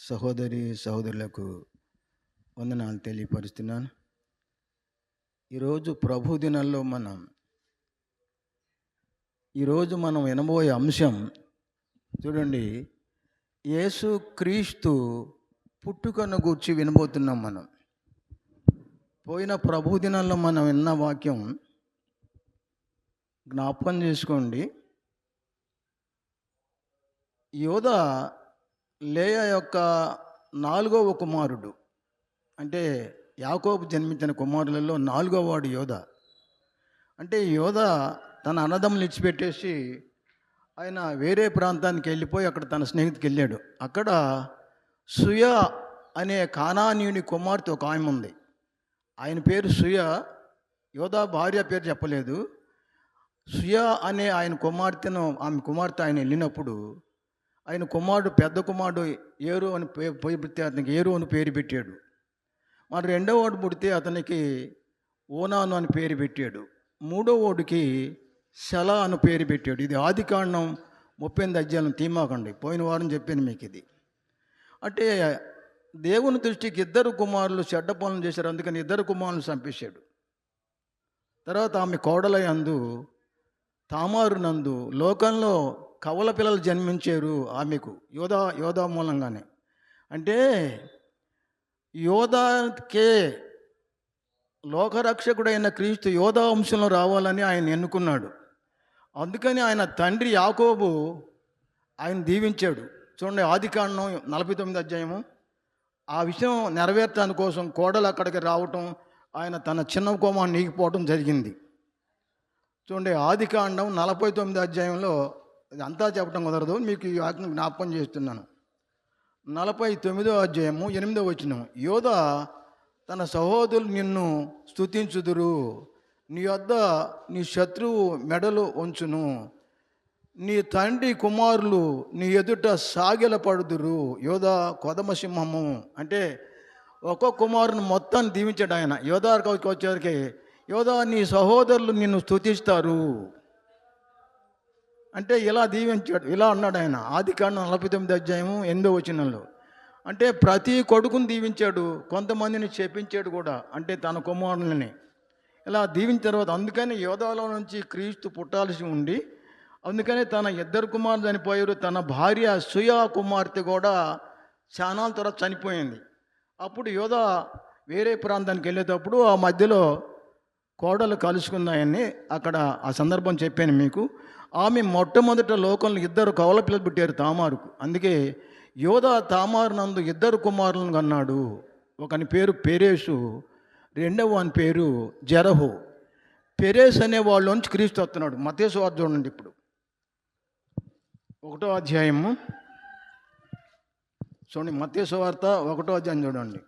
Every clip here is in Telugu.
సహోదరి సహోదరులకు వందనాలు తెలియపరుస్తున్నాను. ఈరోజు ప్రభు దినాల్లో మనం ఈరోజు మనం వినబోయే అంశం చూడండి యేసు క్రీస్తు పుట్టుకను గూర్చి వినబోతున్నాం మనం. పోయిన ప్రభు దినాల్లో మనం విన్న వాక్యం జ్ఞాపకం చేసుకోండి. యోధ లేయ యొక్క నాలుగవ కుమారుడు. అంటే యాకోబు జన్మించిన కుమారులలో నాలుగో వాడు యోధ. అంటే యోధ తన అన్నదమ్ములు ఇచ్చిపెట్టేసి ఆయన వేరే ప్రాంతానికి వెళ్ళిపోయి అక్కడ తన స్నేహితుకి వెళ్ళాడు. అక్కడ సుయ అనే కానానీయుని కుమార్తె ఒక ఆమె ఉంది. ఆయన పేరు సుయ. యోధా భార్య పేరు చెప్పలేదు. సుయ అనే ఆయన కుమార్తెను ఆమె కుమార్తె ఆయన వెళ్ళినప్పుడు ఆయన కుమారుడు పెద్ద కుమారుడు ఏరు అని పోయి పుడితే అతనికి ఏరు అని పేరు పెట్టాడు. మరి రెండో వాడు పుడితే అతనికి ఓనాను అని పేరు పెట్టాడు. మూడో వాడికి శల అని పేరు పెట్టాడు. ఇది ఆది కాండం ముప్పై ఎనిమిది అధ్యాయం తీమాకండి పోయిన వారం చెప్పాను మీకు ఇది. అంటే దేవుని దృష్టికి ఇద్దరు కుమారులు చెడ్డ పనులు చేశారు. అందుకని ఇద్దరు కుమారులు చంపేశాడు. తర్వాత ఆమె కోడల యందు తామారు నందు లోకంలో కవల పిల్లలు జన్మించారు ఆమెకు యోధా యోధా మూలంగానే. అంటే యోధాకే లోకరక్షకుడైన క్రీస్తు యోధా వంశంలో రావాలని ఆయన ఎన్నుకున్నాడు. అందుకని ఆయన తండ్రి యాకోబు ఆయన దీవించాడు. చూడండి ఆది కాండం నలభై తొమ్మిది అధ్యాయము. ఆ విషయం నెరవేర్చడానికి కోసం కోడలు అక్కడికి రావటం ఆయన తన చిన్న కోమాన్ని నీగిపోవటం జరిగింది. చూడండి ఆది కాండం నలభై తొమ్మిది అధ్యాయంలో అంతా చెప్పడం కుదరదు. మీకు ఈ వాక్యం జ్ఞాపకం చేస్తున్నాను. నలభై తొమ్మిదో అధ్యాయము ఎనిమిదో వచ్చిన యోధ తన సహోదరులు నిన్ను స్థుతించుదురు నీ వద్ద నీ శత్రువు మెడలు ఉంచును. నీ తండ్రి కుమారులు నీ ఎదుట సాగిల పడుదురు యోధ కొదమ సింహము అంటే ఒక్కొక్క కుమారుని మొత్తాన్ని దీవించాడు ఆయన. యోధాకి వచ్చేసరికి యోధా నీ సహోదరులు నిన్ను స్థుతిస్తారు అంటే ఇలా దీవించాడు ఇలా అన్నాడు ఆయన. ఆది కాండం నలభై తొమ్మిది అధ్యాయము ఎనిమిదో వచనంలో. అంటే ప్రతి కొడుకుని దీవించాడు కొంతమందిని చెప్పించాడు కూడా అంటే తన కుమారులని. ఇలా దీవించిన తర్వాత అందుకని యోధాలో నుంచి క్రీస్తు పుట్టాల్సి ఉండి అందుకని తన ఇద్దరు కుమారులు చనిపోయారు తన భార్య సుయా కుమార్తె కూడా చానాల తర్వాత చనిపోయింది. అప్పుడు యోధ వేరే ప్రాంతానికి వెళ్ళేటప్పుడు ఆ మధ్యలో కోడలు కలుసుకున్నాయని అక్కడ ఆ సందర్భం చెప్పాను మీకు. ఆమె మొట్టమొదట లోకంలో ఇద్దరు కవల పిల్లలు పుట్టారు తామారుకు. అందుకే యోధ తామారు నందు ఇద్దరు కుమారులను అన్నాడు ఒకని పేరు పెరేసు రెండవ అని పేరు జరహు. పెరేస్ అనే వాళ్ళలోంచి క్రీస్తు వస్తున్నాడు. మతేసు చూడండి ఇప్పుడు. ఒకటో అధ్యాయము. చూడండి మతేశ్వార్త ఒకటో అధ్యాయం చూడండి.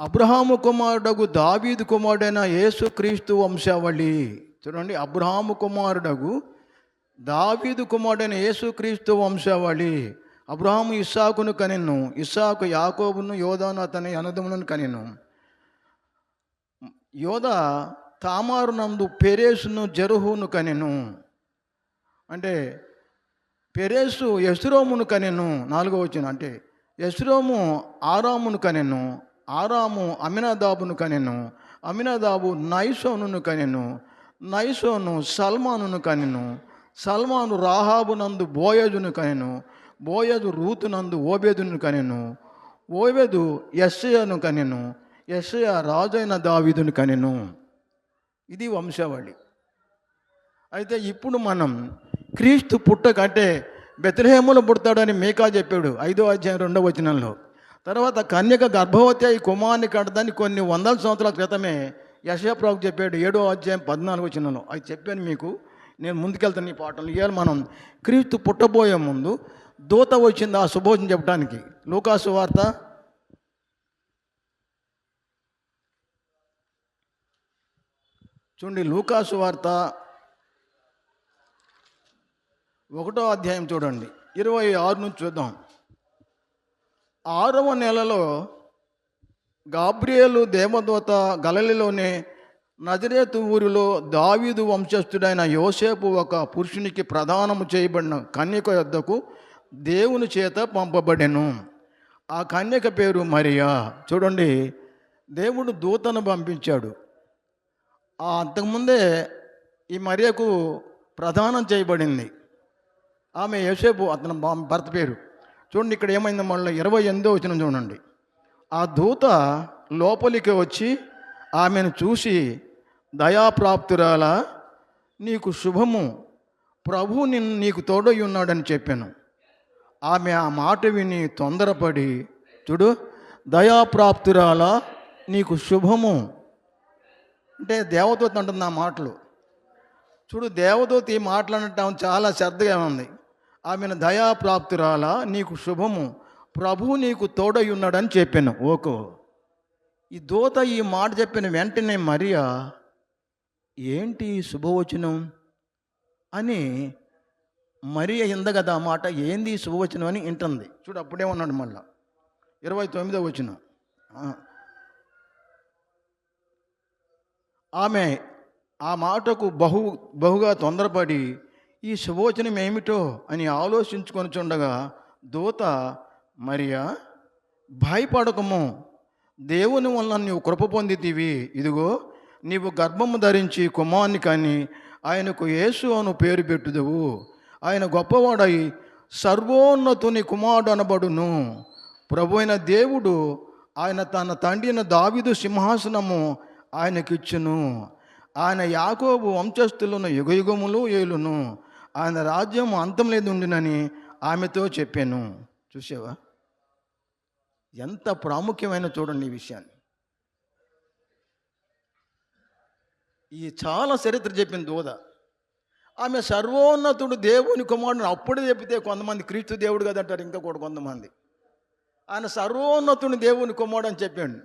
అబ్రహాము కుమారుడగు దావీదు కుమారుడైన యేసు క్రీస్తు వంశావళి. చూడండి అబ్రహాము కుమారుడగు దావీదు కుమారుడైన యేసు క్రీస్తు వంశావళి. అబ్రహాము ఇస్సాకును కనిను ఇస్సాకు యాకోబును యోధాను అతని అనదములను కనెను. యోధ తామారు నందు పెరేసును జరుహును కనెను. అంటే పెరేసు యశ్రోమును కనెను నాలుగో వచ్చిన అంటే యశ్రోము ఆరామును కనెను ఆరాము అమినాదాబును కనెను అమినాదాబు నైసోనును కనెను నైసోను సల్మానును కనెను. సల్మాను రాహాబు నందు బోయజును కనెను. బోయజు రూతు నందు ఓబేదును కనెను. ఓబేదు యస్సయను కనెను. యస్సయ రాజైన దావీదును కనెను. ఇది వంశావళి. అయితే ఇప్పుడు మనం క్రీస్తు పుట్టకంటే బెత్రహేములో పుడతాడని మేకా చెప్పాడు ఐదో అధ్యాయం రెండవ వచనంలో. తర్వాత కన్యక గర్భవతి అయి కుమారుని కడదని కొన్ని వందల సంవత్సరాల క్రితమే యశప్రభు చెప్పాడు ఏడో అధ్యాయం పద్నాలుగు వచ్చినాను అది చెప్పాను మీకు నేను ముందుకెళ్తాను ఈ పాటలు. ఇవాళ మనం క్రీస్తు పుట్టబోయే ముందు దూత వచ్చింది ఆ శుభోజనం చెప్పడానికి. లూకాసు వార్త. చూడండి లూకాసు వార్త ఒకటో అధ్యాయం చూడండి. ఇరవై ఆరు నుంచి చూద్దాం. ఆరవ నెలలో గాబ్రియేలు దేవదూత గలలిలోనే నజరేతు ఊరిలో దావీదు వంశస్థుడైన యోసేపు ఒక పురుషునికి ప్రదానము చేయబడిన కన్యక యొద్దకు దేవుని చేత పంపబడెను. ఆ కన్యక పేరు మరియా. చూడండి దేవుడు దూతను పంపించాడు. అంతకుముందే ఈ మరియకు ప్రదానం చేయబడింది. ఆమె యోసేపు అతని భర్త పేరు. చూడండి ఇక్కడ ఏమైంది మళ్ళీ ఇరవై ఎనిమిదో వచ్చిన చూడండి. ఆ దూత లోపలికి వచ్చి ఆమెను చూసి దయాప్రాప్తురాల నీకు శుభము. ప్రభు నిన్ను నీకు తోడై ఉన్నాడని చెప్పాను. ఆమె ఆ మాట విని తొందరపడి చూడు దయాప్రాప్తురాల నీకు శుభము. అంటే దేవదూత అంటుంది ఆ మాటలు. చూడు దేవదూత ఈ మాట్లాడటం చాలా శ్రద్ధగా ఉంది. ఆమెను దయాప్రాప్తురాల నీకు శుభము. ప్రభు నీకు తోడై ఉన్నాడని చెప్పాను. ఓకో. ఈ దూత ఈ మాట చెప్పిన వెంటనే మరియా ఏంటి ఈ శుభవచనం? అని మరియ ఇంద కదా మాట ఏంది శుభవచనం? అని వింటుంది చూడు అప్పుడే ఉన్నాడు మళ్ళా. ఇరవై తొమ్మిదో వచ్చిన ఆమె ఆ మాటకు బహు బహుగా తొందరపడి ఈ శుభవచనం ఏమిటో? అని ఆలోచించుకొని చూడగా దూత మరియా భయపడకము. దేవుని వలన నీవు కృప పొందితివి. ఇదిగో నీవు గర్భము ధరించి కుమారుని కానీ ఆయనకు యేసు అను పేరు పెట్టుదువు. ఆయన గొప్పవాడై సర్వోన్నతుని కుమారుడు అనబడును. ప్రభు అయిన దేవుడు ఆయన తన తండ్రిన దావిదు సింహాసనము ఆయనకిచ్చును. ఆయన యాకోబు వంశస్థులను యుగయుగములు ఏలును. ఆయన రాజ్యం అంతం లేదు ఉండినని ఆమెతో చెప్పాను. చూసావా? ఎంత ప్రాముఖ్యమైన చూడండి ఈ విషయాన్ని. ఈ చాలా చరిత్ర చెప్పింది దూద ఆమె సర్వోన్నతుడు దేవుని కుమారుడు అప్పుడే చెప్తే కొంతమంది క్రీస్తు దేవుడు కదంటారు అంటారు ఇంకా కూడా కొంతమంది. ఆయన సర్వోన్నతుని దేవుని కుమారుడు అని చెప్పాడు.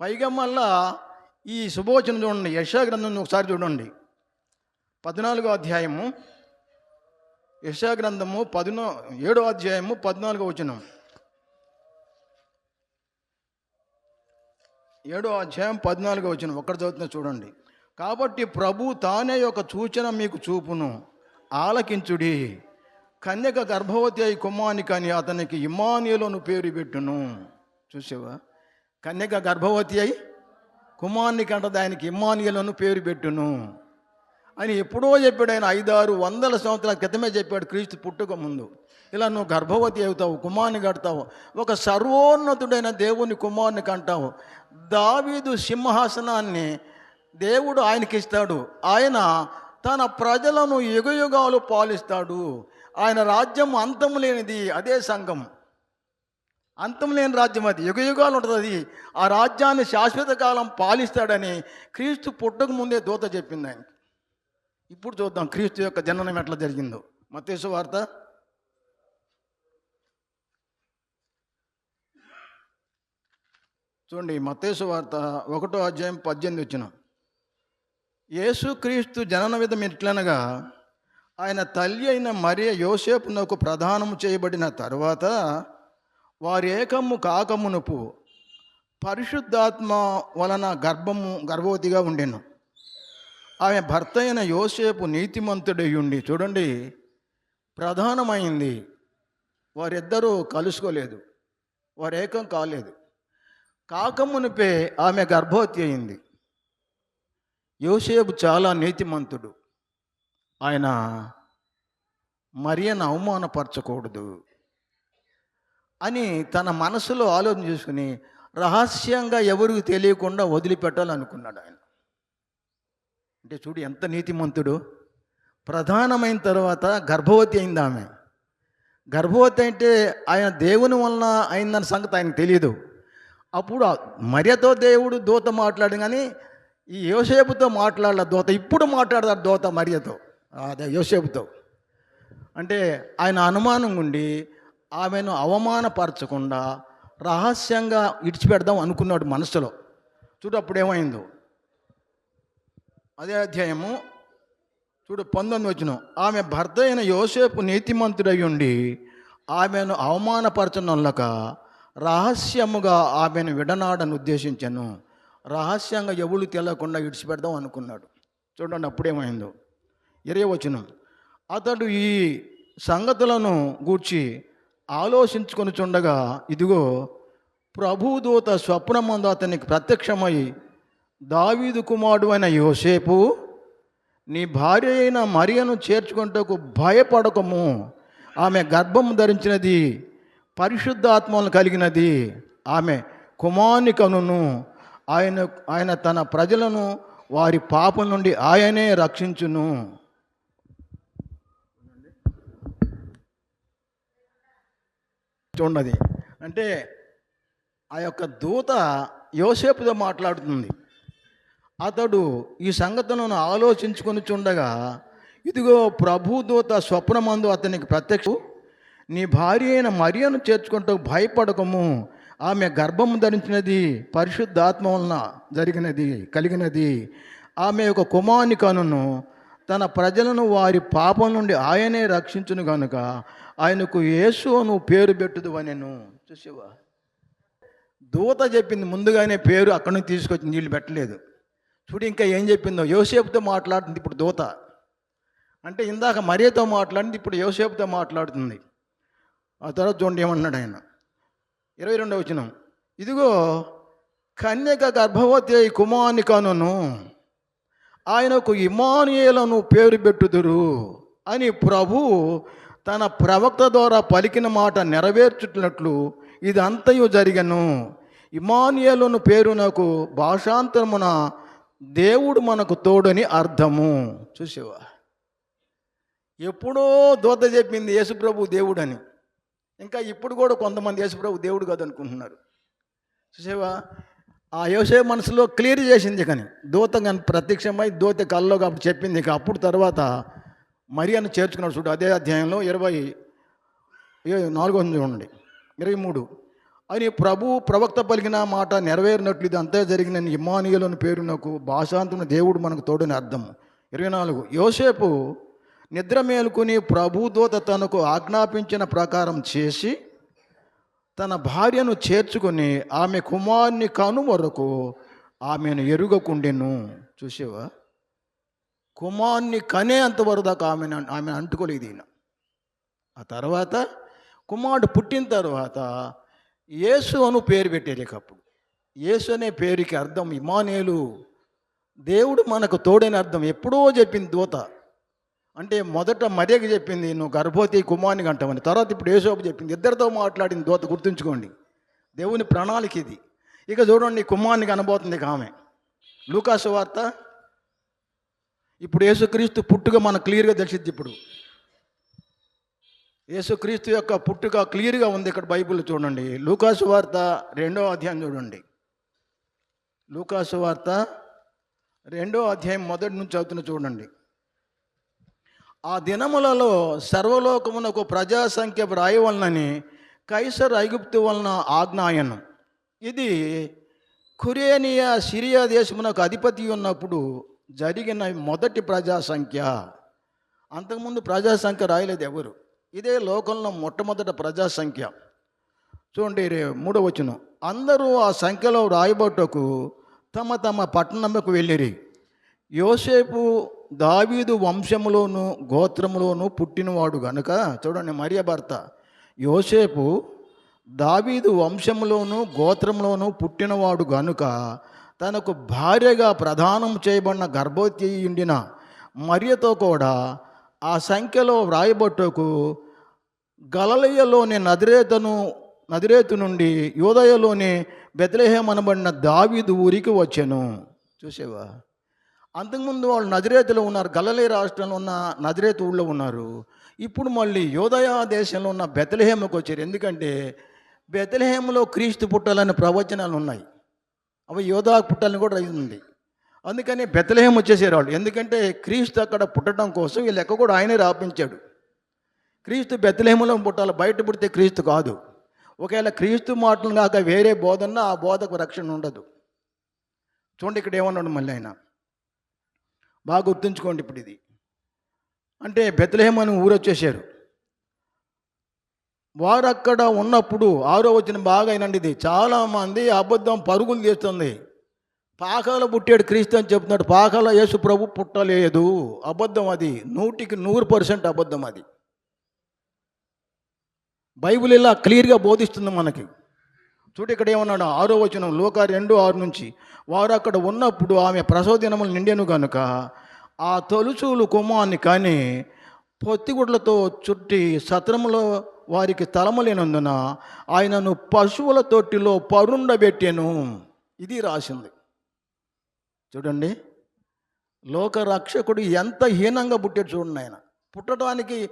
పైగా మళ్ళా ఈ శుభోచన చూడండి యశా గ్రంథం ఒకసారి చూడండి. పద్నాలుగో అధ్యాయము యశాగ్రంథము పదినో ఏడో అధ్యాయము పద్నాలుగో వచనం. ఏడో అధ్యాయం పద్నాలుగో వచనం. ఒక్కడ చదువుతున్నా చూడండి. కాబట్టి ప్రభు తానే ఒక సూచన మీకు చూపును. ఆలకించుడి. కన్యక గర్భవతి అయి కుమ్మాని కానీ అతనికి ఇమానియులను పేరు పెట్టును. చూసావా? కన్యక గర్భవతి అయి కుమార్నికి కంట దానికి ఇమానియలను పేరు పెట్టును. అని ఎప్పుడో చెప్పాడు ఆయన ఐదారు వందల సంవత్సరాల క్రితమే చెప్పాడు క్రీస్తు పుట్టుక ముందు. ఇలా నువ్వు గర్భవతి అవుతావు కుమార్ని కడతావు ఒక సర్వోన్నతుడైన దేవుని కుమార్ని కంటావు. దావీదు సింహాసనాన్ని దేవుడు ఆయనకిస్తాడు. ఆయన తన ప్రజలను యుగయుగాలు పాలిస్తాడు. ఆయన రాజ్యం అంతం లేనిది అదే సంఘం. అంతం లేని రాజ్యం అది. యుగయుగాలు ఉంటుంది అది. ఆ రాజ్యాన్ని శాశ్వత కాలం పాలిస్తాడని క్రీస్తు పుట్టక ముందే దూత చెప్పింది ఆయనకి. ఇప్పుడు చూద్దాం క్రీస్తు యొక్క జననం ఎట్లా జరిగిందో. మతేసు వార్త. చూడండి మతేసు వార్త ఒకటో అధ్యాయం పద్దెనిమిది వచ్చిన. యేసుక్రీస్తు జనన విధం ఎట్లనగా ఆయన తల్లి అయిన మరియ యోసేపునకు ప్రధానము చేయబడిన తర్వాత వారి ఏకము కాకమునుపు పరిశుద్ధాత్మ వలన గర్భము గర్భవతిగా ఉండెను. ఆమె భర్త అయిన యోసేపు నీతిమంతుడయ్యుండి చూడండి ప్రధానమైంది. వారిద్దరూ కలుసుకోలేదు వారు ఏకం కాలేదు కాకమునిపే ఆమె గర్భవతి అయింది. యోసేపు చాలా నీతిమంతుడు. ఆయన మరియను అవమానపరచకూడదు అని తన మనసులో ఆలోచన చేసుకుని రహస్యంగా ఎవరికి తెలియకుండా వదిలిపెట్టాలనుకున్నాడు ఆయన. అంటే చూడు ఎంత నీతిమంతుడు. ప్రధానమైన తర్వాత గర్భవతి అయింది ఆమె. గర్భవతి అంటే ఆయన దేవుని వలన అయిందన్న సంగతి ఆయనకు తెలియదు అప్పుడు మర్యతో దేవుడు దూత మాట్లాడు కానీ ఈ యోసేపుతో మాట్లాడాల దూత. ఇప్పుడు మాట్లాడతాడు దోత మరియతో. అదే యోసేపుతో. అంటే ఆయన అనుమానం ఉండి ఆమెను అవమానపరచకుండా రహస్యంగా ఇడిచిపెడదాం అనుకున్నాడు మనసులో. చూడు అప్పుడు ఏమైందో. అదే అధ్యాయము. చూడు పంతొమ్మిది వచ్చిన ఆమె భర్త అయిన యోసేపు నీతిమంతుడై ఉండి ఆమెను అవమానపరచనొల్లక రహస్యముగా ఆమెను విడనాడని ఉద్దేశించాను. రహస్యంగా ఎవరు తెలియకుండా ఇడిచిపెడదాం అనుకున్నాడు. చూడండి అప్పుడేమైందో. ఇరవై వచనం అతడు ఈ సంగతులను గూర్చి ఆలోచించుకొని చుండగా ఇదిగో ప్రభుదూత స్వప్నమందు అతనికి ప్రత్యక్షమై దావీదు కుమారుడు అయిన యోసేపు నీ భార్య అయిన మరియను చేర్చుకుంటకు భయపడకము. ఆమె గర్భము ధరించినది పరిశుద్ధాత్మను కలిగినది. ఆమె కుమారుని కనును. ఆయన ఆయన తన ప్రజలను వారి పాపం నుండి ఆయనే రక్షించును. చూడండి. అంటే ఆ యొక్క దూత యోసేపుతో మాట్లాడుతుంది. అతడు ఈ సంగతులను ఆలోచించుకొని చుండగా ఇదిగో ప్రభు దూత స్వప్నమందు అతనికి ప్రత్యక్ష నీ భార్య అయిన మరియను చేర్చుకుంటూ భయపడకము. ఆమె గర్భము ధరించినది పరిశుద్ధాత్మ వలన జరిగినది కలిగినది. ఆమె యొక్క కుమారుని కనును తన ప్రజలను వారి పాపం నుండి ఆయనే రక్షించును గనుక ఆయనకు యేసు అను పేరు పెట్టుదు నేను చూసేవా? దూత చెప్పింది ముందుగానే పేరు అక్కడి నుంచి తీసుకొచ్చి నీళ్ళు పెట్టలేదు. చూడు ఇంకా ఏం చెప్పిందో? యోసేపుతో మాట్లాడుతుంది ఇప్పుడు దూత. అంటే ఇందాక మరియతో మాట్లాడింది ఇప్పుడు యోసేపుతో మాట్లాడుతుంది. ఆ తర్వాత చూడండి ఏమన్నాడు ఆయన. ఇరవై రెండవ వచనం. ఇదిగో కన్యక గర్భవతి అయి కుమారుని ఆయనకు ఇమానుయేలను పేరు పెట్టుదురు అని ప్రభు తన ప్రవక్త ద్వారా పలికిన మాట నెరవేర్చుతున్నట్లు ఇది అంతయు జరిగను. ఇమానుయేలును పేరు నాకు భాషాంతరమున దేవుడు మనకు తోడని అర్థము. చూసేవా? ఎప్పుడో దోత చెప్పింది యేసుప్రభు దేవుడని. ఇంకా ఇప్పుడు కూడా కొంతమంది యేసుప్రభు దేవుడు కాదు అనుకుంటున్నారు చూసేవా? ఆ యోసే మనసులో క్లియర్ చేసింది కానీ దూత కానీ ప్రత్యక్షమై దూత కల్లో కాబట్టి చెప్పింది ఇక అప్పుడు తర్వాత మరియను చేర్చుకున్నాడు చూడు అదే అధ్యాయంలో ఇరవై ఏ- నాలుగో వందలు చూడండి. ఇరవై మూడు. అని ప్రభు ప్రవక్త పలికిన మాట నెరవేరినట్లు ఇది అంతే జరిగిన ఇమానియలోని పేరు నాకు భాషాంతున దేవుడు మనకు తోడని అర్థం. ఇరవై నాలుగు. యోసేపు నిద్ర మేలుకుని ప్రభుదూత తనకు ఆజ్ఞాపించిన ప్రకారం చేసి తన భార్యను చేర్చుకొని ఆమె కుమారుని కను వరకు ఆమెను ఎరుగకుండెను. చూసేవా? కుమారుని కనే అంతవరకు దాకా ఆమె ఆమెను అంటుకోలేదు ఈయన. ఆ తర్వాత కుమారుడు పుట్టిన తర్వాత యేసు అను పేరు పెట్టారు అప్పుడు యేసు అనే పేరుకి అర్థం ఇమానేలు దేవుడు మనకు తోడని అర్థం ఎప్పుడో చెప్పింది దూత. అంటే మొదట మర్యకి చెప్పింది నువ్వు గర్భవతి కుమారుని అంటామని తర్వాత ఇప్పుడు యేసోపు చెప్పింది ఇద్దరితో మాట్లాడింది దూత గుర్తుంచుకోండి. దేవుని ప్రణాళిక ఇది. ఇక చూడండి కుమారుని కనబోతుంది ఆమె. లూకాసు వార్త. ఇప్పుడు యేసుక్రీస్తు పుట్టుక మనకు క్లియర్గా తెలిసిద్ది ఇప్పుడు. యేసుక్రీస్తు యొక్క పుట్టుక క్లియర్గా ఉంది ఇక్కడ బైబిల్ చూడండి. లూకాసు వార్త రెండో అధ్యాయం చూడండి. లూకాసు వార్త రెండో అధ్యాయం మొదటి నుంచి చదువుతున్న చూడండి. ఆ దినములలో సర్వలోకమునకు ప్రజా సంఖ్య వ్రాయవలనని కైసర్ ఐగుప్తు వలన ఆజ్ఞాయనం ఇది కురేనియా సిరియా దేశమునకు అధిపతి ఉన్నప్పుడు జరిగిన మొదటి ప్రజా సంఖ్య. అంతకుముందు ప్రజా సంఖ్య రాయలేదు ఎవరు. ఇదే లోకంలో మొట్టమొదట ప్రజా సంఖ్య చూడండి రే- మూడో వచనం. అందరూ ఆ సంఖ్యలో రాయబట్టకు తమ తమ పట్టణముకు వెళ్ళిరి. యోసేపు దావీదు వంశములోను గోత్రములోను పుట్టినవాడు గనుక చూడండి మరియ భర్త. యోసేపు దావీదు వంశంలోను గోత్రంలోను పుట్టినవాడు గనుక తనకు భార్యగా ప్రదానం చేయబడిన గర్భవతి ఉండిన మరియతో కూడా ఆ సంఖ్యలో వ్రాయబట్టుకు గలలయలోని నదిరేతను నదిరేతు నుండి యోదయలోని బెత్లెహేం అనబడిన దావీదు ఊరికి వచ్చాను. చూసేవా? అంతకుముందు వాళ్ళు నదిరేతులో ఉన్నారు గలలే రాష్ట్రంలో ఉన్న నదిరేతు ఊళ్ళో ఉన్నారు. ఇప్పుడు మళ్ళీ యోదయ దేశంలో ఉన్న బెతలహేమకు వచ్చారు. ఎందుకంటే బెతలహేములో క్రీస్తు పుట్టాలని ప్రవచనాలు ఉన్నాయి. అవి యోధా పుట్టాలని కూడా ఉంది. అందుకని బెతలహేం వచ్చేసారు వాళ్ళు ఎందుకంటే క్రీస్తు అక్కడ పుట్టడం కోసం ఈ లెక్క కూడా ఆయనే రాపించాడు. క్రీస్తు బెత్తలేములో పుట్టాలి బయట పుడితే క్రీస్తు కాదు. ఒకవేళ క్రీస్తు మాటలు కాక వేరే బోధన ఆ బోధకు రక్షణ ఉండదు. చూడండి ఇక్కడ ఏమన్నాడు మళ్ళీ ఆయన? బాగా గుర్తుంచుకోండి ఇప్పుడు ఇది. అంటే బెత్తలేము అని ఊరొచ్చేసారు వారు అక్కడ ఉన్నప్పుడు ఆరో వచ్చిన బాగా అయినండి ఇది. చాలామంది అబద్ధం పరుగులు తీస్తుంది. పాకాల పుట్టాడు క్రీస్తు అని చెప్తున్నాడు. పాకాల యేసు ప్రభు పుట్టలేదు. అబద్ధం అది. నూటికి నూరు పర్సెంట్ అబద్ధం అది. బైబిల్ ఇలా క్లియర్గా బోధిస్తుంది మనకి. చూడు ఇక్కడ ఏమన్నాడు? ఆరో వచనం లోక రెండు ఆరు నుంచి వారు అక్కడ ఉన్నప్పుడు ఆమె ప్రసవ దినములు కనుక ఆ తొలుచూలు కుమాన్ని కానీ పొత్తిగుడ్లతో చుట్టి సత్రములో వారికి తలమలేనందున ఆయనను పశువుల తొట్టిలో పరుండబెట్టాను. ఇది రాసింది. చూడండి. లోక రక్షకుడు ఎంత హీనంగా పుట్టాడు చూడండి ఆయన. పుట్టడానికి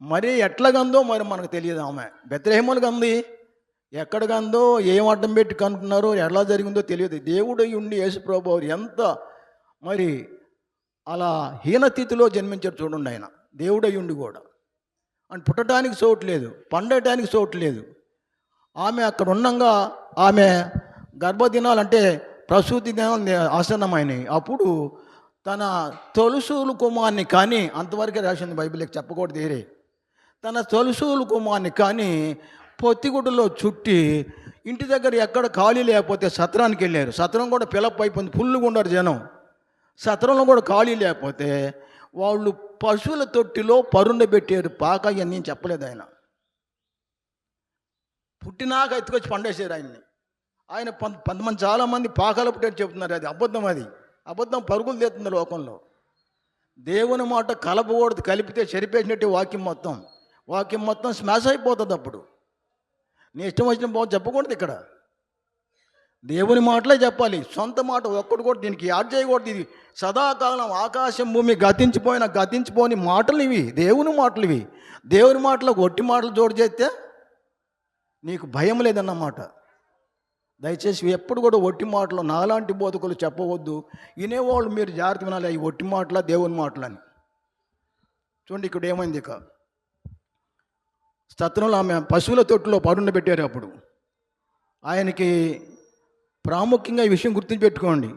మరి మరీ ఎట్లాగందో మరి మనకు తెలియదు ఆమె. బెత్రహేమలు గంది ఎక్కడ గందో ఏం అడ్డం పెట్టి కనుక్కున్నారో ఎలా జరిగిందో తెలియదు. దేవుడు ఉండి యేసుప్రభు ఎంత మరి అలా హీనతిథిలో జన్మించారు చూడండి ఆయన. దేవుడై ఉండి కూడా. అని పుట్టడానికి చోట్లేదు పండటానికి చోట్లేదు ఆమె అక్కడ ఉండంగా ఆమె గర్భదినాలంటే ప్రసూతి దినాలు ఆసన్నమైనవి అప్పుడు తన తొలుసూలు కుమార్ని కానీ అంతవరకే రాసింది బైబిల్కి చెప్పకూడదు ఏరే తన తొలుసూలు కుమార్ని కానీ పొత్తిగుడ్డలో చుట్టి ఇంటి దగ్గర ఎక్కడ ఖాళీ లేకపోతే సత్రానికి వెళ్ళారు. సత్రం కూడా పిలప్ అయిపోయింది. ఫుల్గా ఉండరు జనం. సత్రంలో కూడా ఖాళీ లేకపోతే వాళ్ళు పశువుల తొట్టిలో పరుండబెట్టారు పాక ఇవన్నీ చెప్పలేదు ఆయన. పుట్టినాక ఎత్తుకొచ్చి పండేశారు ఆయన్ని. ఆయన కొంత కొంతమంది చాలామంది పాకాల పుట్టారు చెప్తున్నారు. అది అబద్ధం అది. అబద్ధం పరుగులు తీస్తుంది లోకంలో. దేవుని మాట కలపకూడదు. కలిపితే చెరిపేసినట్టు వాక్యం మొత్తం. వాక్యం మొత్తం స్మాష్ అయిపోతుంది అప్పుడు. నీ ఇష్టం వచ్చిన బాగు చెప్పకూడదు ఇక్కడ. దేవుని మాటలే చెప్పాలి. సొంత మాట ఒక్కడు కూడా దీనికి యాడ్ చేయకూడదు. ఇది సదాకాలం ఆకాశం భూమి గతించిపోయిన గతించిపోని మాటలు ఇవి. దేవుని మాటలు ఇవి. దేవుని మాటలు ఒట్టి మాటలు జోడు చేస్తే నీకు భయం లేదన్నమాట. దయచేసి ఎప్పుడు కూడా ఒట్టి మాటలు నాలాంటి బోధకులు చెప్పవద్దు. వినేవాళ్ళు మీరు జాగ్రత్త వినాలి. ఈ ఒట్టి మాటల దేవుని మాటలని. చూడండి ఇక్కడ ఏమైంది ఇక? సత్రంలో ఆమె పశువుల తొట్టులో పడుండ పెట్టారు అప్పుడు. ఆయనకి ప్రాముఖ్యంగా ఈ విషయం గుర్తుపెట్టుకోండి.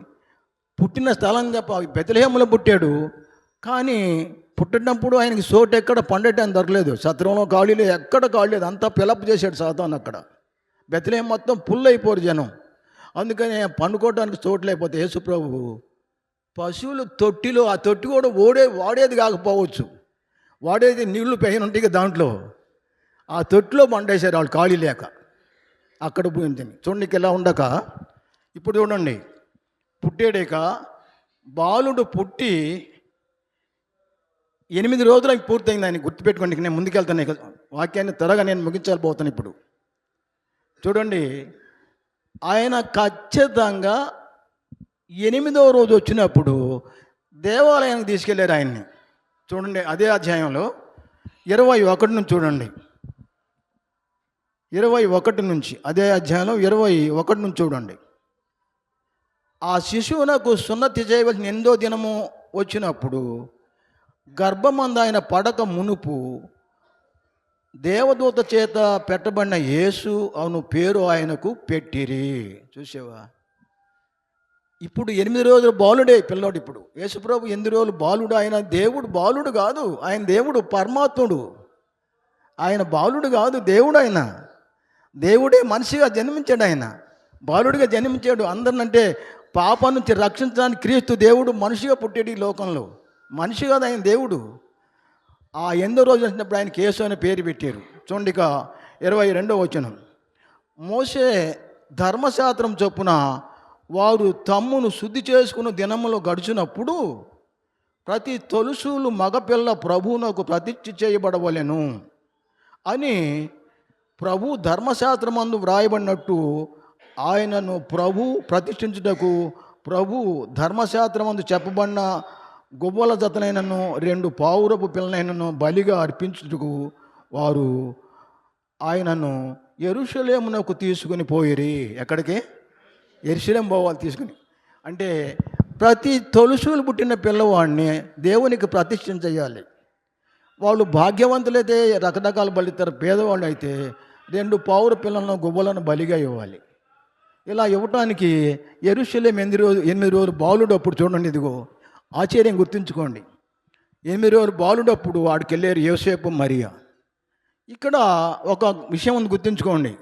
పుట్టిన స్థలం తప్ప బెతలేహంలో పుట్టాడు. కానీ పుట్టినప్పుడు ఆయనకి చోటు ఎక్కడ పండటానికి దొరకలేదు. సత్రంలో ఖాళీలు ఎక్కడ ఖాళీ అంతా పిలప్ చేశాడు సాతాన్ అక్కడ. బెతలేం మొత్తం ఫుల్ అయిపోరు జనం. అందుకని పండుకోవడానికి చోటు లేకపోతే యేసుప్రభు పశువులు తొట్టిలో ఆ తొట్టి కూడా ఓడే వాడేది కాకపోవచ్చు. వాడేది నీళ్ళు పైన ఉంటాయి దాంట్లో. ఆ తొట్టులో మండేశారు వాళ్ళు ఖాళీ లేక. అక్కడ పోయింది చూడండికి ఎలా ఉండక? ఇప్పుడు చూడండి. పుట్టేడాక బాలుడు పుట్టి ఎనిమిది రోజులు అవి పూర్తయింది ఆయన గుర్తుపెట్టుకోండి. నేను ముందుకెళ్తాను. ఇక వాక్యాన్ని త్వరగా నేను ముగించాలిపోతాను ఇప్పుడు. చూడండి. ఆయన ఖచ్చితంగా ఎనిమిదవ రోజు వచ్చినప్పుడు దేవాలయానికి తీసుకెళ్ళారు ఆయన్ని. చూడండి అదే అధ్యాయంలో. ఇరవై ఒకటి నుంచి చూడండి. ఇరవై ఒకటి నుంచి అదే అధ్యాయంలో ఇరవై ఒకటి నుంచి చూడండి. ఆ శిశువునకు సున్నతి చేయవలసిన ఎందో దినము వచ్చినప్పుడు గర్భమంద ఆయన పడక మునుపు దేవదూత చేత పెట్టబడిన యేసు అను పేరు ఆయనకు పెట్టిరి. చూసావా? ఇప్పుడు ఎనిమిది రోజులు బాలుడే పిల్లోడు ఇప్పుడు. యేసుప్రభు ఎనిమిది రోజులు బాలుడు ఆయన దేవుడు బాలుడు కాదు ఆయన దేవుడు పరమాత్ముడు. ఆయన బాలుడు కాదు దేవుడు ఆయన. దేవుడే మనిషిగా జన్మించాడు ఆయన. బాలుడిగా జన్మించాడు. అందరినంటే పాపం నుంచి రక్షించడానికి క్రీస్తు దేవుడు మనిషిగా పుట్టాడు ఈ లోకంలో. మనిషి కాదు ఆయన దేవుడు. ఆ ఎందో రోజు వచ్చినప్పుడు ఆయన కేసు అనే పేరు పెట్టారు. చూడండి ఇక ఇరవై రెండో వచనం. మోసే ధర్మశాస్త్రం చొప్పున వారు తమ్మును శుద్ధి చేసుకుని దినములో గడిచినప్పుడు ప్రతి తొలుసులు మగపిల్ల ప్రభువునకు ప్రతిష్ఠ చేయబడవలెను అని ప్రభు ధర్మశాస్త్రమందు వ్రాయబడినట్టు ఆయనను ప్రభు ప్రతిష్ఠించుటకు ప్రభు ధర్మశాస్త్రమందు చెప్పబడిన గువ్వల జతనైనను రెండు పావురపు పిల్లనైనను బలిగా అర్పించుటకు వారు ఆయనను ఎరుషలేమునకు తీసుకుని పోయిరి. ఎక్కడికి? ఎరుషలేం పోవాలి తీసుకుని. అంటే ప్రతి తొలుసులు పుట్టిన పిల్లవాడిని దేవునికి ప్రతిష్ఠ చేయాలి వాళ్ళు భాగ్యవంతులైతే రకరకాల బలితారు పేదవాళ్ళు అయితే రెండు పావుర పిల్లలను గువ్వలను బలిగా ఇవ్వాలి. ఇలా ఇవ్వటానికి ఎరుశల్యం ఎనిమిది రోజు ఎనిమిది రోజులు బాలుడు అప్పుడు చూడండి ఇదిగో ఆశ్చర్యం గుర్తుంచుకోండి. ఎనిమిది రోజులు బాలుడు అప్పుడు వాడికి వెళ్ళారు యోసేపు మరియా. ఇక్కడ ఒక విషయం ఉంది గుర్తుంచుకోండి.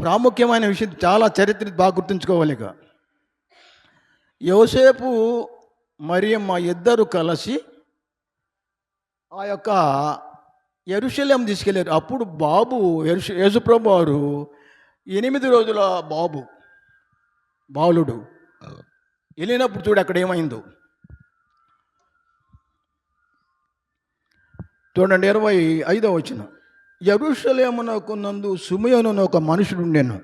ప్రాముఖ్యమైన విషయం చాలా చరిత్ర బాగా గుర్తుంచుకోవాలి ఇక. యోసేపు మరియమ్మ ఇద్దరు కలిసి ఆ యొక్క ఎరుషలేం తీసుకెళ్ళారు. అప్పుడు బాబు ఎరుష యేసుప్రభు వారు ఎనిమిది రోజుల బాబు బాలుడు వెళ్ళినప్పుడు చూడు అక్కడ ఏమైందో. చూడండి ఇరవై ఐదో వచ్చిన ఎరుషలేమునకు నందు సుమయోను ఒక మనుషుడు ఉండేను.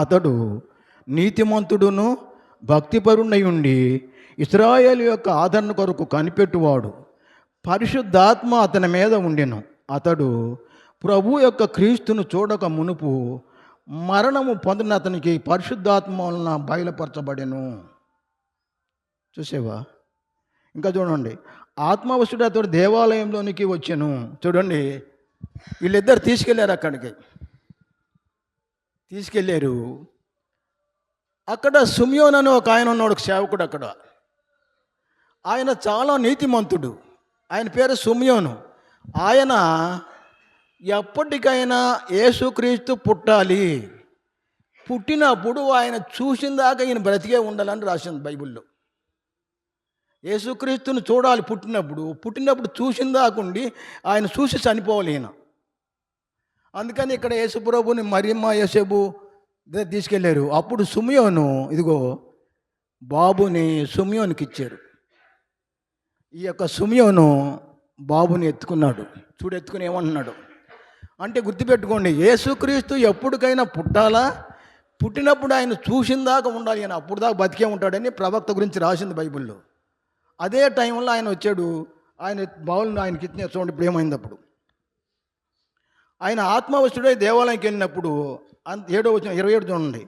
అతడు నీతిమంతుడును భక్తిపరుణై ఉండి ఇస్రాయేల్ యొక్క ఆదరణ కొరకు కనిపెట్టువాడు. పరిశుద్ధాత్మ అతని మీద ఉండెను. అతడు ప్రభు యొక్క క్రీస్తును చూడక మునుపు మరణము పొందిన అతనికి పరిశుద్ధాత్మ వలన బయలుపరచబడెను. చూసేవా? ఇంకా చూడండి. ఆత్మవశుడు అతడు దేవాలయంలోనికి వచ్చాను. చూడండి. వీళ్ళిద్దరు తీసుకెళ్ళారు అక్కడికి. తీసుకెళ్ళారు అక్కడ సుమ్యోన్ అని ఒక ఆయన ఉన్నాడు ఒక సేవకుడు అక్కడ. ఆయన చాలా నీతిమంతుడు. ఆయన పేరు సుమ్యోను. ఆయన ఎప్పటికైనా యేసుక్రీస్తు పుట్టాలి. పుట్టినప్పుడు ఆయన చూసిందాక ఈయన బ్రతికే ఉండాలని రాసింది బైబిల్లో. యేసుక్రీస్తుని చూడాలి పుట్టినప్పుడు పుట్టినప్పుడు చూసిన ఉండి ఆయన చూసి చనిపోవాలి ఈయన. అందుకని ఇక్కడ యేసుప్రభుని మరియమ్మ యేసేబు దగ్గర తీసుకెళ్ళారు అప్పుడు సుమియోను ఇదిగో బాబుని సుమియోనికి ఇచ్చారు ఈ యొక్క సుమియోను బాబుని ఎత్తుకున్నాడు. చూడు ఎత్తుకుని ఏమంటున్నాడు? అంటే గుర్తుపెట్టుకోండి యేసుక్రీస్తు ఎప్పటికైనా పుట్టాలా? పుట్టినప్పుడు ఆయన చూసిన దాకా ఉండాలి ఆయన అప్పుడు దాకా బతికే ఉంటాడని ప్రవక్త గురించి రాసింది బైబిల్లో. అదే టైంలో ఆయన వచ్చాడు. ఆయన బావులను ఆయనకి ఇచ్చిన చూడండి ఇప్పుడు ఏమైంది అప్పుడు? ఆయన ఆత్మవశుడై దేవాలయంకి వెళ్ళినప్పుడు అంత ఏడో వచ్చిన ఇరవై ఏడు చూడండి.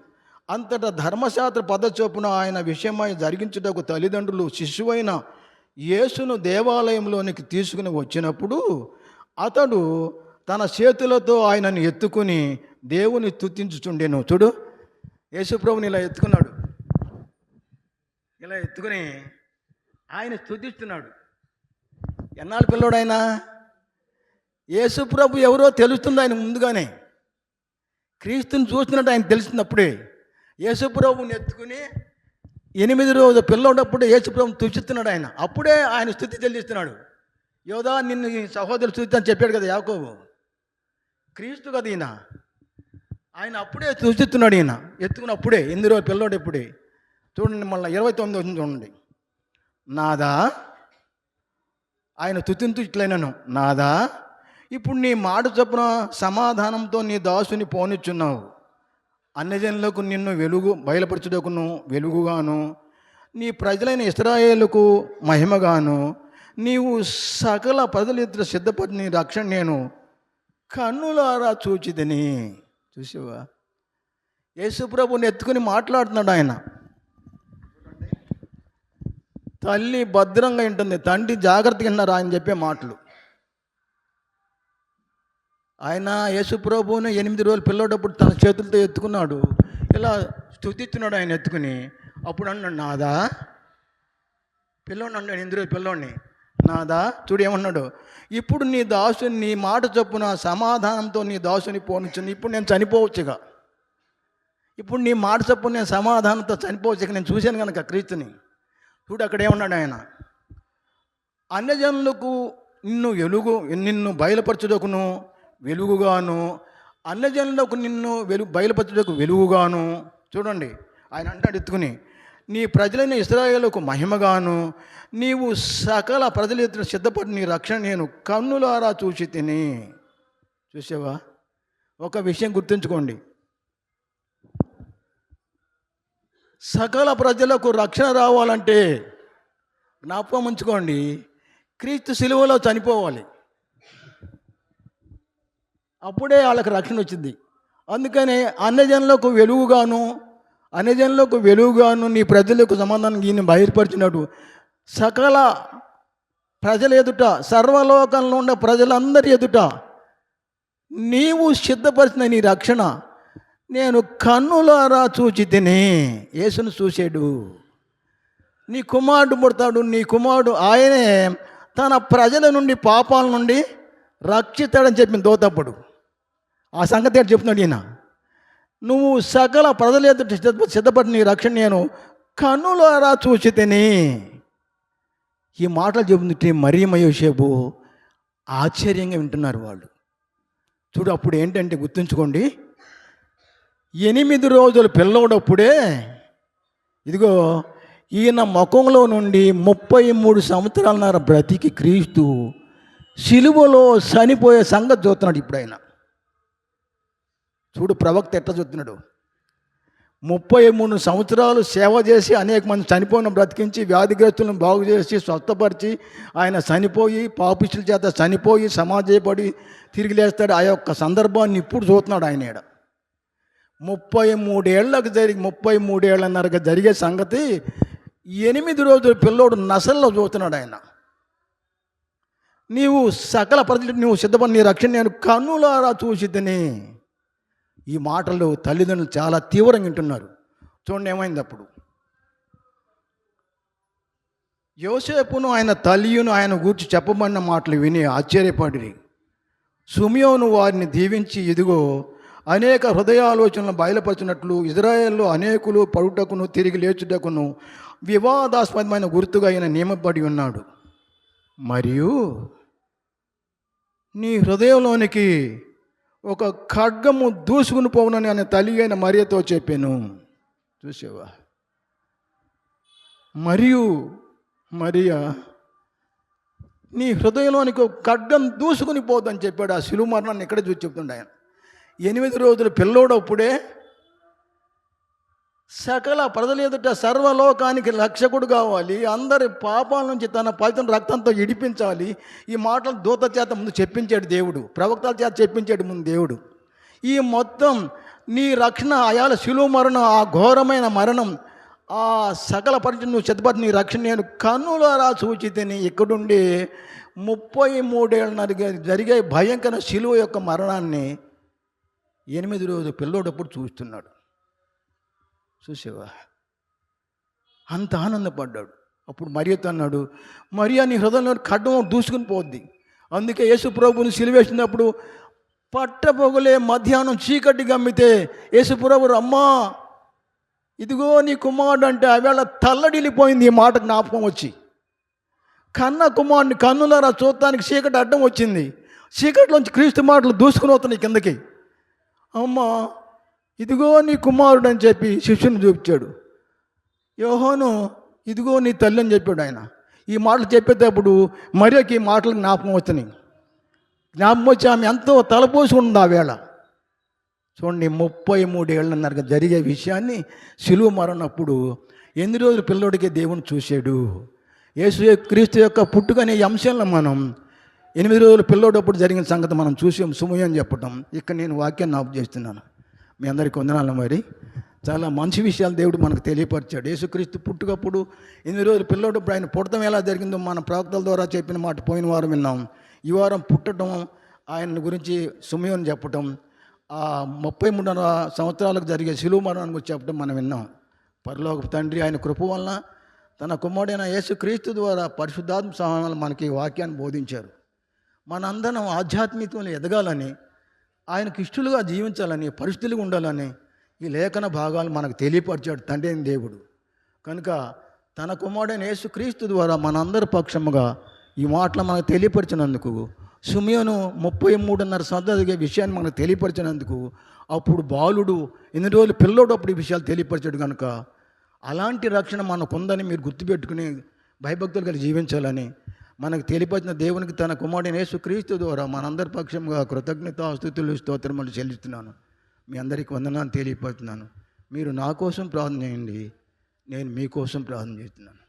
అంతటా ధర్మశాస్త్ర పద చొప్పున ఆయన విషయమై జరిగించుటకు తల్లిదండ్రులు శిశువైన యేసును దేవాలయంలోనికి తీసుకుని వచ్చినప్పుడు అతడు తన చేతులతో ఆయనను ఎత్తుకుని దేవుని తుతించుచుండెను చూడు యేసుప్రభుని ఇలా ఎత్తుకున్నాడు. ఇలా ఎత్తుకుని ఆయన స్తుతిస్తున్నాడు. ఎన్నాళ్ళు పిల్లోడైనా? యేసుప్రభు ఎవరో తెలుస్తుంది ఆయన ముందుగానే. క్రీస్తుని చూస్తున్నట్టు ఆయన తెలుస్తున్నప్పుడే యేసుప్రభుని ఎత్తుకుని ఎనిమిది రోజు పిల్లోడప్పుడు యేసుప్రభు తుచిస్తున్నాడు ఆయన. అప్పుడే ఆయన స్థుతి చెల్లిస్తున్నాడు. యోదా నిన్ను ఈ స్థుతి అని చెప్పాడు కదా యాకోబు. క్రీస్తు కదా ఈయన. ఆయన అప్పుడే సూచిస్తున్నాడు ఈయన. ఎత్తుకున్నప్పుడే ఎనిమిది రోజు పిల్లోడు ఎప్పుడే చూడండి మళ్ళీ ఇరవై తొమ్మిది వచ్చింది చూడండి. నాదా ఆయన తుతింతు ఇట్లైనను. నాదా ఇప్పుడు నీ మాట చొప్పున సమాధానంతో నీ దాసుని పోనిచ్చున్నావు. అన్యజనులకు నిన్ను వెలుగు బయలుపరచుటకును వెలుగుగాను. నీ ప్రజలైన ఇస్రాయేళ్ళకు మహిమగాను. నీవు సకల ప్రజల ఇద్దరు సిద్ధపడిని రక్షణ నేను కన్నులారా చూచిదని చూసావా? యేసుప్రభుని ఎత్తుకుని మాట్లాడుతున్నాడు ఆయన. తల్లి భద్రంగా ఉంటుంది తండ్రి జాగ్రత్తగా విన్నారు ఆయన చెప్పే మాటలు. ఆయన యేసుప్రభుని ఎనిమిది రోజులు పిల్లడప్పుడు తన చేతులతో ఎత్తుకున్నాడు. ఇలా స్థుతిస్తున్నాడు ఆయన ఎత్తుకుని. అప్పుడు అన్నాడు నాదా పిల్లోడు అన్నాడు ఎనిమిది రోజులు పిల్లోడిని నాదా చూడు ఏమన్నాడు ఇప్పుడు నీ దాసుని నీ మాట చొప్పున సమాధానంతో నీ దాసుని పోనిచ్చింది ఇప్పుడు నేను చనిపోవచ్చుగా. ఇప్పుడు నీ మాట చొప్పున నేను సమాధానంతో చనిపోవచ్చు నేను చూశాను కనుక క్రీస్తుని. చూడు అక్కడ ఏమన్నాడు ఆయన అన్యజనులకు నిన్ను ఎలుగు నిన్ను బయలుపరచుటకును వెలుగుగాను అన్నజనులకు నిన్ను వెలు బయలుపరచుటకు వెలుగుగాను. చూడండి ఆయన అంటాడు ఎత్తుకుని నీ ప్రజలైన ఇస్రాయేలుకు మహిమగాను నీవు సకల ప్రజల ఎదుట సిద్ధపడి నీ రక్షణ నేను కన్నులారా చూసి తిని. చూసావా? ఒక విషయం గుర్తుంచుకోండి. సకల ప్రజలకు రక్షణ రావాలంటే జ్ఞాపకం ఉంచుకోండి. క్రీస్తు సిలువలో చనిపోవాలి. అప్పుడే వాళ్ళకి రక్షణ వచ్చింది. అందుకనే అన్నజనులకు వెలుగుగాను అన్నజనులకు వెలుగుగాను నీ ప్రజలకు సంబంధాన్ని ఈయన బయలుపరిచినట్టు సకల ప్రజల ఎదుట సర్వలోకంలో ఉన్న ప్రజలందరి ఎదుట నీవు సిద్ధపరిచిన నీ రక్షణ నేను కన్నులారా చూచి తిని. యేసును చూసాడు. నీ కుమారుడు పుడతాడు నీ కుమారుడు ఆయనే తన ప్రజల నుండి పాపాల నుండి రక్షితాడని చెప్పిన దోతప్పుడు. ఆ సంగతి ఏంటి చెప్తున్నాడు ఈయన? నువ్వు సకల ప్రజల ఎదుటి సిద్ధపడి నీ రక్షణ నేను కన్నులారా చూచి తిని ఈ మాటలు చెబుతుంటే మరీ మయోషేపు ఆశ్చర్యంగా వింటున్నారు వాళ్ళు. చూడు అప్పుడు ఏంటంటే గుర్తుంచుకోండి. ఎనిమిది రోజులు పిల్లవడప్పుడే ఇదిగో ఈయన ముఖంలో నుండి ముప్పై మూడు సంవత్సరాలన్నర బ్రతికి క్రీస్తు సిలువలో చనిపోయే సంగతి చూస్తున్నాడు ఇప్పుడు ఆయన చూడు ప్రవక్త ఎట్లా చూస్తున్నాడు? ముప్పై మూడు సంవత్సరాలు సేవ చేసి అనేక మంది చనిపోయిన బ్రతికించి వ్యాధిగ్రస్తులను బాగు చేసి స్వస్థపరిచి ఆయన చనిపోయి పాపిస్తుల చేత చనిపోయి సమాజపడి తిరిగి లేస్తాడు. ఆ యొక్క సందర్భాన్ని ఇప్పుడు చూస్తున్నాడు ఆయన ఈడ. ముప్పై మూడేళ్ళకు జరిగి ముప్పై మూడేళ్ళన్నరగా జరిగే సంగతి ఎనిమిది రోజుల పిల్లోడు నసల్లో చూస్తున్నాడు ఆయన. నీవు సకల ప్రజలు నువ్వు సిద్ధపడి నీ రక్షణ నేను కన్నులారా చూసిద్దని ఈ మాటలు తల్లిదండ్రులు చాలా తీవ్రంగా వింటున్నారు. చూడండి ఏమైంది అప్పుడు. యోసేపును ఆయన తల్లియును ఆయన గూర్చి చెప్పబడిన మాటలు విని ఆశ్చర్యపడి సుమియోను వారిని దీవించి ఇదిగో అనేక హృదయాలోచనలు బయలుపరిచినట్లు ఇజ్రాయెల్లో అనేకులు పడుటకును తిరిగి లేచుటకును వివాదాస్పదమైన గుర్తుగా ఆయన నియమపడి ఉన్నాడు. మరియు నీ హృదయంలోనికి ఒక ఖడ్గము దూసుకుని పోవునని ఆయన తల్లి అయిన మరియతో చెప్పాను. చూసావా? మరియు మరియా నీ హృదయంలోనికి ఒక ఖడ్గం దూసుకుని పోదని చెప్పాడు. ఆ శిలువ మరణాన్ని ఇక్కడే చూసి చెప్తుండే ఆయన? ఎనిమిది రోజులు పిల్లోడప్పుడే సకల ప్రజల ఎదుట సర్వలోకానికి రక్షకుడు కావాలి. అందరి పాపాల నుంచి తన ఫలితం రక్తంతో ఇడిపించాలి. ఈ మాటలు దూత చేత ముందు చెప్పించాడు దేవుడు. ప్రవక్తల చేత చెప్పించాడు ముందు దేవుడు. ఈ మొత్తం నీ రక్షణ అయాల శిలువ మరణం ఆ ఘోరమైన మరణం ఆ సకల పరిచయం నువ్వు చెత్తపడి నీ రక్షణ నేను కన్నులారా సూచితని ఇక్కడుండి ముప్పై మూడేళ్ళ జరిగే భయంకర శిలువ యొక్క మరణాన్ని ఎనిమిది రోజు పిల్లోడప్పుడు చూస్తున్నాడు. చూసేవా? అంత ఆనందపడ్డాడు. అప్పుడు మరియతో అన్నాడు మరియా నీ హృదయంలో ఖడ్డం దూసుకుని పోద్ది. అందుకే యేసు ప్రభుని సిలివేసినప్పుడు పట్టపొగలే మధ్యాహ్నం చీకటి గమ్మితే యేసు ప్రభు అమ్మా ఇదిగో నీ కుమారుడు అంటే ఆవేళ తల్లడిల్లిపోయింది. ఈ మాట జ్ఞాపకం వచ్చి కన్న కుమారుడిని కన్నులారా చూడటానికి చీకటి అడ్డం వచ్చింది. చీకటిలోంచి క్రీస్తు మాటలు దూసుకుని వస్తున్నాయి కిందకి. అమ్మా ఇదిగో నీ కుమారుడు అని చెప్పి శిష్యుని చూపించాడు. యోహోను ఇదిగో నీ తల్లి అని చెప్పాడు ఆయన. ఈ మాటలు చెప్పేటప్పుడు మరియకి ఈ మాటలు జ్ఞాపకం వచ్చినాయి జ్ఞాపకం వచ్చి ఆమె ఎంతో తలపోసి ఉంది ఆ వేళ. చూడండి ముప్పై మూడేళ్ళన్నర జరిగే విషయాన్ని సిలువ మరణప్పుడు ఎన్ని రోజులు పిల్లోడికి దేవుని చూశాడు. యేసు క్రీస్తు యొక్క పుట్టుకనే అంశంలో మనం ఎనిమిది రోజులు పిల్లోడప్పుడు జరిగిన సంగతి మనం చూసాం సుమయం చెప్పటం. ఇక్కడ నేను వాక్యాన్ని ఆపు చేస్తున్నాను మీ అందరికీ వందనాలు మరి. చాలా మంచి విషయాలు దేవుడు మనకు తెలియపరిచాడు. యేసుక్రీస్తు పుట్టుకప్పుడు ఎన్ని రోజులు పిల్లడు ఆయన పుట్టడం ఎలా జరిగిందో మన ప్రవక్తల ద్వారా చెప్పిన మాట పోయిన వారం విన్నాం. ఈ వారం పుట్టడం ఆయన గురించి సుమయం చెప్పటం ఆ ముప్పై మూడున్నర సంవత్సరాలకు జరిగే శిలువ మరణాన్ని గురించి చెప్పడం మనం విన్నాం. పరలోక తండ్రి ఆయన కృప వలన తన కుమారుడైన యేసుక్రీస్తు ద్వారా పరిశుద్ధాత్మ సహాయాలు మనకి వాక్యాన్ని బోధించారు. మనందరం ఆధ్యాత్మికంలో ఎదగాలని ఆయనకు ఇష్టలుగా జీవించాలని పరిస్థితులుగా ఉండాలని ఈ లేఖన భాగాలు మనకు తెలియపరిచాడు తండ్రి అయిన దేవుడు. కనుక తన కుమారుడైన యేసుక్రీస్తు ద్వారా మనందరి పక్షముగా ఈ మాటలు మనకు తెలియపరిచినందుకు సుమయోను ముప్పై మూడున్నర సంవత్సరాల విషయాన్ని మనకు తెలియపరిచినందుకు అప్పుడు బాలుడు ఎన్ని రోజులు పిల్లోడు అప్పుడు ఈ విషయాలు తెలియపరిచాడు కనుక అలాంటి రక్షణ మనకు ఉందని మీరు గుర్తుపెట్టుకుని భయభక్తులు కలిగి జీవించాలని మనకు తెలిపచిన దేవునికి తన కుమారుడిని యేసుక్రీస్తు ద్వారా మనందరి పక్షంగా కృతజ్ఞత స్థుతులు స్తోత్రములు చెల్లిస్తున్నాను. మీ అందరికి వందనాన్ని తెలియపడుతున్నాను మీరు నా కోసం ప్రార్థన చేయండి. నేను మీకోసం ప్రార్థన చేస్తున్నాను.